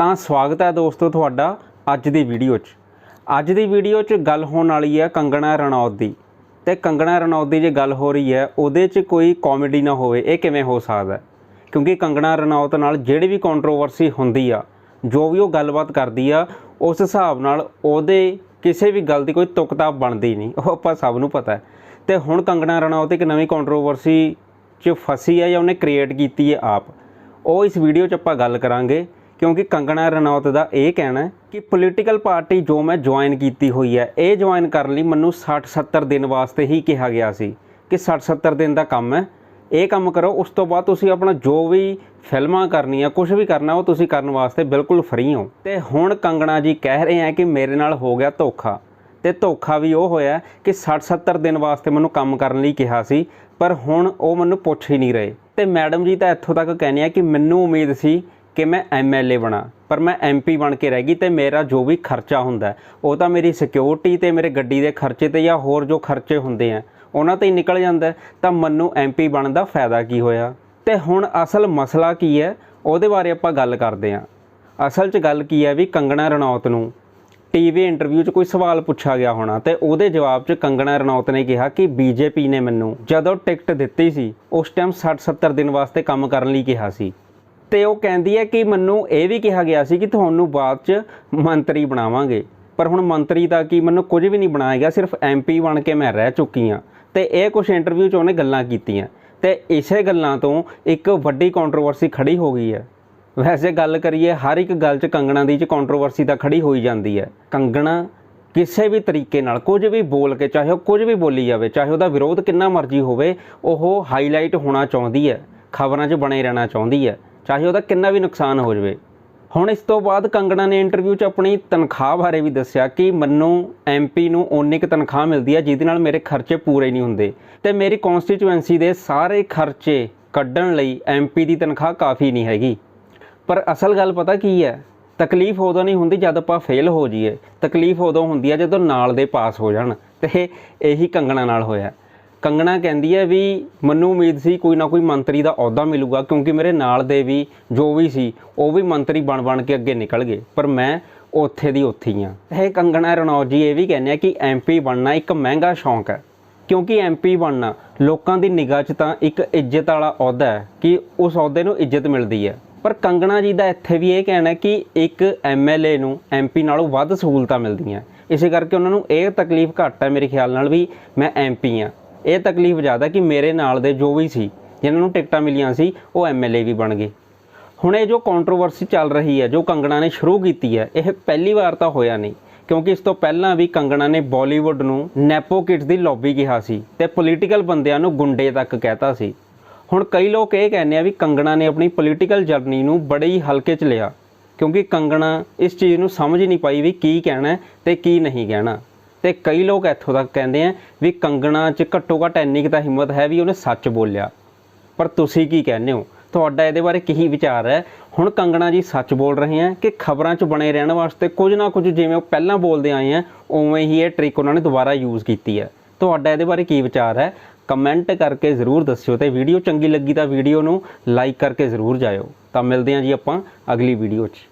ਤਾਂ ਸਵਾਗਤ ਹੈ ਦੋਸਤੋ ਤੁਹਾਡਾ ਅੱਜ ਦੀ ਵੀਡੀਓ 'ਚ। ਅੱਜ ਦੀ ਵੀਡੀਓ 'ਚ ਗੱਲ ਹੋਣ ਵਾਲੀ ਹੈ ਕੰਗਣਾ ਰਣੌਤ ਦੀ। ਤੇ ਕੰਗਣਾ ਰਣੌਤ ਦੀ ਜੇ ਗੱਲ ਹੋ ਰਹੀ ਹੈ, ਉਹਦੇ 'ਚ ਕੋਈ ਕਾਮੇਡੀ ਨਾ ਹੋਵੇ, ਇਹ ਕਿਵੇਂ ਹੋ ਸਕਦਾ ਕਿਉਂਕਿ ਕੰਗਣਾ ਰਣੌਤ ਨਾਲ ਜਿਹੜੀ ਵੀ ਕੰਟਰੋਵਰਸੀ ਹੁੰਦੀ ਆ, ਜੋ ਵੀ ਉਹ ਗੱਲਬਾਤ ਕਰਦੀ ਆ, ਉਸ ਹਿਸਾਬ ਨਾਲ ਉਹਦੇ ਕਿਸੇ ਵੀ ਗੱਲ ਦੀ ਕੋਈ ਤੁਕਤਾ ਬਣਦੀ ਨਹੀਂ, ਉਹ ਆਪਾਂ ਸਭ ਨੂੰ ਪਤਾ ਹੈ। ਤੇ ਹੁਣ ਕੰਗਣਾ ਰਣੌਤ ਇੱਕ ਨਵੀਂ ਕੰਟਰੋਵਰਸੀ 'ਚ ਫਸੀ ਹੈ ਜਾਂ ਉਹਨੇ ਕ੍ਰੀਏਟ ਕੀਤੀ ਹੈ ਆਪ। ਉਹ ਇਸ ਵੀਡੀਓ 'ਚ ਆਪਾਂ ਗੱਲ ਕਰਾਂਗੇ। ਕਿਉਂਕਿ ਕੰਗਣਾ ਰਣੌਤ ਦਾ ਇਹ ਕਹਿਣਾ ਕਿ ਪੋਲੀਟੀਕਲ ਪਾਰਟੀ ਜੋ ਮੈਂ ਜੁਆਇਨ ਕੀਤੀ ਹੋਈ ਹੈ, ਇਹ ਜੁਆਇਨ ਕਰਨ ਲਈ ਮੈਨੂੰ 60-70 ਦਿਨ ਵਾਸਤੇ ਹੀ ਕਿਹਾ ਗਿਆ ਸੀ ਕਿ 60-70 ਦਿਨ ਦਾ ਕੰਮ ਹੈ। ਇਹ ਕੰਮ ਕਰੋ, ਉਸ ਤੋਂ ਬਾਅਦ ਤੁਸੀਂ ਆਪਣਾ ਜੋ ਵੀ ਫਿਲਮਾਂ ਕਰਨੀਆਂ ਕੁਝ ਵੀ ਕਰਨਾ, ਉਹ ਤੁਸੀਂ ਕਰਨ ਵਾਸਤੇ ਬਿਲਕੁਲ ਫ੍ਰੀ ਹੋ। ਤੇ ਹੁਣ ਕੰਗਣਾ ਜੀ ਕਹਿ ਰਹੇ ਆ ਕਿ ਮੇਰੇ ਨਾਲ ਹੋ ਗਿਆ ਧੋਖਾ। ਤੇ ਧੋਖਾ ਵੀ ਉਹ ਹੋਇਆ ਕਿ 60-70 ਦਿਨ ਵਾਸਤੇ ਮੈਨੂੰ ਕੰਮ ਕਰਨ ਲਈ ਕਿਹਾ ਸੀ, ਪਰ ਹੁਣ ਉਹ ਮੈਨੂੰ ਪੁੱਛ ਹੀ ਨਹੀਂ ਰਹੇ। ਤੇ ਮੈਡਮ ਜੀ ਤਾਂ ਇੱਥੋਂ ਤੱਕ ਕਹਿੰਦੇ ਆ ਕਿ ਮੈਨੂੰ ਉਮੀਦ ਸੀ ਕਿ ਮੈਂ ਐਮਐਲਏ ਬਣਾ, ਪਰ ਮੈਂ ਐਮਪੀ ਬਣ ਕੇ ਰਹਿ ਗਈ ਤੇ ਮੇਰਾ ਜੋ ਵੀ ਖਰਚਾ ਹੁੰਦਾ ਉਹ ਤਾਂ ਮੇਰੀ ਸਿਕਿਉਰਿਟੀ ਤੇ ਮੇਰੇ ਗੱਡੀ ਦੇ ਖਰਚੇ ਤੇ ਜਾਂ ਹੋਰ ਜੋ ਖਰਚੇ ਹੁੰਦੇ ਆ, ਉਹਨਾਂ ਤੇ ਹੀ ਨਿਕਲ ਜਾਂਦਾ ਤਾਂ ਮੈਨੂੰ ਐਮਪੀ ਬਣਨ ਦਾ ਫਾਇਦਾ ਕੀ ਹੋਇਆ? ਤੇ ਹੁਣ ਅਸਲ ਮਸਲਾ ਕੀ ਹੈ? ਉਹਦੇ ਬਾਰੇ ਆਪਾਂ ਗੱਲ ਕਰਦੇ ਹਾਂ। ਅਸਲ 'ਚ ਗੱਲ ਕੀ ਹੈ ਵੀ ਕੰਗਣਾ ਰਣੌਤ ਨੂੰ ਟੀਵੀ ਇੰਟਰਵਿਊ 'ਚ ਕੋਈ ਸਵਾਲ ਪੁੱਛਿਆ ਗਿਆ ਹੋਣਾ ਤੇ ਉਹਦੇ ਜਵਾਬ 'ਚ ਕੰਗਣਾ ਰਣੌਤ ਨੇ ਕਿਹਾ ਕਿ ਬੀਜੇਪੀ ਨੇ ਮੈਨੂੰ ਜਦੋਂ ਟਿਕਟ ਦਿੱਤੀ ਸੀ, ਉਸ ਟਾਈਮ 60-70 ਦਿਨ ਵਾਸਤੇ ਕੰਮ ਕਰਨ ਲਈ ਕਿਹਾ ਸੀ। ਤੇ ਉਹ ਕਹਿੰਦੀ ਹੈ ਕਿ ਮੈਨੂੰ ਇਹ ਵੀ ਕਿਹਾ ਗਿਆ ਸੀ ਕਿ ਤੁਹਾਨੂੰ ਬਾਅਦ 'ਚ ਮੰਤਰੀ ਬਣਾਵਾਂਗੇ। ਪਰ ਹੁਣ ਮੰਤਰੀ ਦਾ ਕੀ ਮੈਨੂੰ ਕੁਝ ਵੀ ਨਹੀਂ ਬਣਾਇਆ ਗਿਆ, ਸਿਰਫ ਐਮਪੀ ਬਣ ਕੇ ਮੈਂ ਰਹਿ ਚੁੱਕੀ ਹਾਂ। ਤੇ ਇਹ ਕੁਝ ਇੰਟਰਵਿਊ 'ਚ ਉਹਨੇ ਗੱਲਾਂ ਕੀਤੀਆਂ। ਤੇ ਇਸੇ ਗੱਲਾਂ ਤੋਂ ਇੱਕ ਵੱਡੀ ਕੰਟਰੋਵਰਸੀ ਖੜੀ ਹੋ ਗਈ ਹੈ। ਵੈਸੇ ਗੱਲ ਕਰੀਏ, ਹਰ ਇੱਕ ਗੱਲ 'ਚ ਕੰਗਣਾ ਦੀ 'ਚ ਕੰਟਰੋਵਰਸੀ ਤਾਂ ਖੜੀ ਹੋਈ ਜਾਂਦੀ ਹੈ। ਕੰਗਣਾ ਕਿਸੇ ਵੀ ਤਰੀਕੇ ਨਾਲ, ਕੁਝ ਵੀ ਬੋਲ ਕੇ, ਚਾਹੇ ਉਹ ਕੁਝ ਵੀ ਬੋਲੀ ਜਾਵੇ, ਚਾਹੇ ਉਹਦਾ ਵਿਰੋਧ ਕਿੰਨਾ ਮਰਜ਼ੀ ਹੋਵੇ, ਉਹ ਹਾਈਲਾਈਟ ਹੋਣਾ ਚਾਹੁੰਦੀ ਹੈ, ਖਬਰਾਂ 'ਚ ਬਣੇ ਰਹਿਣਾ ਚਾਹੁੰਦੀ ਹੈ। ਚਾਹੇ ਉਹਦਾ ਕਿੰਨਾ ਵੀ ਨੁਕਸਾਨ ਹੋ ਜਾਵੇ। ਹੁਣ ਇਸ ਤੋਂ ਬਾਅਦ ਕੰਗਣਾ ਨੇ ਇੰਟਰਵਿਊ 'ਚ ਆਪਣੀ ਤਨਖਾਹ ਬਾਰੇ ਵੀ ਦੱਸਿਆ ਕਿ ਮੈਨੂੰ ਐਮਪੀ ਨੂੰ ਓਨੀ ਕੁ ਤਨਖਾਹ ਮਿਲਦੀ ਹੈ ਜਿਹਦੇ ਨਾਲ ਮੇਰੇ ਖਰਚੇ ਪੂਰੇ ਨਹੀਂ ਹੁੰਦੇ। ਤੇ ਮੇਰੀ ਕਨਸਟੀਚੁਐਂਸੀ ਦੇ ਸਾਰੇ ਖਰਚੇ ਕੱਢਣ ਲਈ ਐਮਪੀ ਦੀ ਤਨਖਾਹ ਕਾਫੀ ਨਹੀਂ ਹੈਗੀ। ਪਰ ਅਸਲ ਗੱਲ ਪਤਾ ਕੀ ਹੈ? ਤਕਲੀਫ ਉਦੋਂ ਨਹੀਂ ਹੁੰਦੀ ਜਦ ਆਪਾਂ ਫੇਲ ਹੋ ਜਾਈਏ। ਤਕਲੀਫ ਉਦੋਂ ਹੁੰਦੀ ਹੈ ਜਦੋਂ ਨਾਲ ਦੇ ਪਾਸ ਹੋ ਜਾਣ। ਤੇ ਇਹੀ ਕੰਗਣਾ ਨਾਲ ਹੋਇਆ। ਕੰਗਣਾ ਕਹਿੰਦੀ ਹੈ ਵੀ ਮੈਨੂੰ ਉਮੀਦ ਸੀ ਕੋਈ ਨਾ ਕੋਈ ਮੰਤਰੀ ਦਾ ਅਹੁਦਾ ਮਿਲੂਗਾ, ਕਿਉਂਕਿ ਮੇਰੇ ਨਾਲ ਦੇ ਵੀ ਜੋ ਵੀ ਸੀ, ਉਹ ਵੀ ਮੰਤਰੀ ਬਣ ਬਣ ਕੇ ਅੱਗੇ ਨਿਕਲ ਗਏ। ਪਰ ਮੈਂ ਉੱਥੇ ਦੀ ਉੱਥੇ ਹੀ ਆ ਇਹ ਕੰਗਣਾ ਰਣੌਤ ਜੀ ਇਹ ਵੀ ਕਹਿੰਦੇ ਆ ਕਿ ਐਮਪੀ ਬਣਨਾ ਇੱਕ ਮਹਿੰਗਾ ਸ਼ੌਂਕ ਹੈ। ਕਿਉਂਕਿ ਐਮਪੀ ਬਣਨਾ, ਲੋਕਾਂ ਦੀ ਨਿਗਾਹ 'ਚ ਤਾਂ ਇੱਕ ਇੱਜ਼ਤ ਵਾਲਾ ਅਹੁਦਾ ਹੈ ਕਿ ਉਸ ਅਹੁਦੇ ਨੂੰ ਇੱਜ਼ਤ ਮਿਲਦੀ ਹੈ। ਪਰ ਕੰਗਣਾ ਜੀ ਦਾ ਇੱਥੇ ਵੀ ਇਹ ਕਹਿਣਾ ਕਿ ਇੱਕ ਐਮਐਲਏ ਨੂੰ ਐਮਪੀ ਨਾਲੋਂ ਵੱਧ ਸਹੂਲਤਾਂ ਮਿਲਦੀਆਂ। ਇਸੇ ਕਰਕੇ ਉਹਨਾਂ ਨੂੰ ਇਹ ਤਕਲੀਫ ਘੱਟ ਹੈ ਮੇਰੇ ਖਿਆਲ ਨਾਲ ਵੀ ਮੈਂ ਐਮਪੀ ਆ ਇਹ ਤਕਲੀਫ ਜ਼ਿਆਦਾ ਕਿ ਮੇਰੇ ਨਾਲ ਦੇ ਜੋ ਵੀ ਸੀ, ਜਿਨ੍ਹਾਂ ਨੂੰ ਟਿਕਟਾਂ ਮਿਲੀਆਂ ਸੀ, ਉਹ ਐਮਐਲਏ ਵੀ ਬਣ ਗਏ। ਹੁਣ ਇਹ ਜੋ ਕੰਟਰੋਵਰਸੀ ਚੱਲ ਰਹੀ ਹੈ, ਜੋ ਕੰਗਣਾ ਨੇ ਸ਼ੁਰੂ ਕੀਤੀ ਹੈ, ਇਹ ਪਹਿਲੀ ਵਾਰ ਤਾਂ ਹੋਇਆ ਨਹੀਂ, ਕਿਉਂਕਿ ਇਸ ਤੋਂ ਪਹਿਲਾਂ ਵੀ ਕੰਗਣਾ ਨੇ ਬਾਲੀਵੁੱਡ ਨੂੰ ਨੈਪੋ ਕਿਡਸ ਦੀ ਲੌਬੀ ਕਿਹਾ ਸੀ ਤੇ ਪੋਲੀਟੀਕਲ ਬੰਦਿਆਂ ਨੂੰ ਗੁੰਡੇ ਤੱਕ ਕਹਿਤਾ ਸੀ। ਹੁਣ ਕਈ ਲੋਕ ਇਹ ਕਹਿੰਦੇ ਆ ਵੀ ਕੰਗਣਾ ਨੇ ਆਪਣੀ ਪੋਲੀਟੀਕਲ ਜਰਨੀ ਨੂੰ ਬੜੇ ਹੀ ਹਲਕੇ 'ਚ ਲਿਆ, ਕਿਉਂਕਿ ਕੰਗਣਾ ਇਸ ਚੀਜ਼ ਨੂੰ ਸਮਝ ਨਹੀਂ ਪਾਈ ਵੀ ਕੀ ਕਹਿਣਾ ਹੈ ਤੇ ਕੀ ਨਹੀਂ ਕਹਿਣਾ। ਤੇ ਕਈ ਲੋਕ ਇੱਥੋਂ ਤੱਕ ਕਹਿੰਦੇ ਆ ਵੀ ਕੰਗਣਾ 'ਚ ਘੱਟੋ ਘੱਟ ਇੰਨੀ ਕੁ ਤਾਂ ਹਿੰਮਤ ਹੈ ਵੀ ਉਹਨੇ ਸੱਚ ਬੋਲਿਆ। ਪਰ ਤੁਸੀਂ ਕੀ ਕਹਿੰਦੇ ਹੋ? ਤੁਹਾਡਾ ਇਹਦੇ ਬਾਰੇ ਕੀ ਵਿਚਾਰ ਹੈ? ਹੁਣ ਕੰਗਣਾ ਜੀ ਸੱਚ ਬੋਲ ਰਹੇ ਆ ਕਿ ਖਬਰਾਂ 'ਚ ਬਣੇ ਰਹਿਣ ਵਾਸਤੇ ਕੁਝ ਨਾ ਕੁਝ ਜਿਵੇਂ ਉਹ ਪਹਿਲਾਂ ਬੋਲਦੇ ਆਏ ਆ, ਉਵੇਂ ਹੀ ਇਹ ਟ੍ਰਿਕ ਉਹਨਾਂ ਨੇ ਦੁਬਾਰਾ ਯੂਜ਼ ਕੀਤੀ ਹੈ। ਤੁਹਾਡਾ ਇਹਦੇ ਬਾਰੇ ਕੀ ਵਿਚਾਰ ਹੈ? ਕਮੈਂਟ ਕਰਕੇ ਜ਼ਰੂਰ ਦੱਸਿਓ ਤੇ ਵੀਡੀਓ ਚੰਗੀ ਲੱਗੀ ਤਾਂ ਵੀਡੀਓ ਨੂੰ ਲਾਈਕ ਕਰਕੇ ਜ਼ਰੂਰ ਜਾਇਓ। ਤਾਂ ਮਿਲਦੇ ਹਾਂ ਜੀ ਆਪਾਂ ਅਗਲੀ ਵੀਡੀਓ 'ਚ।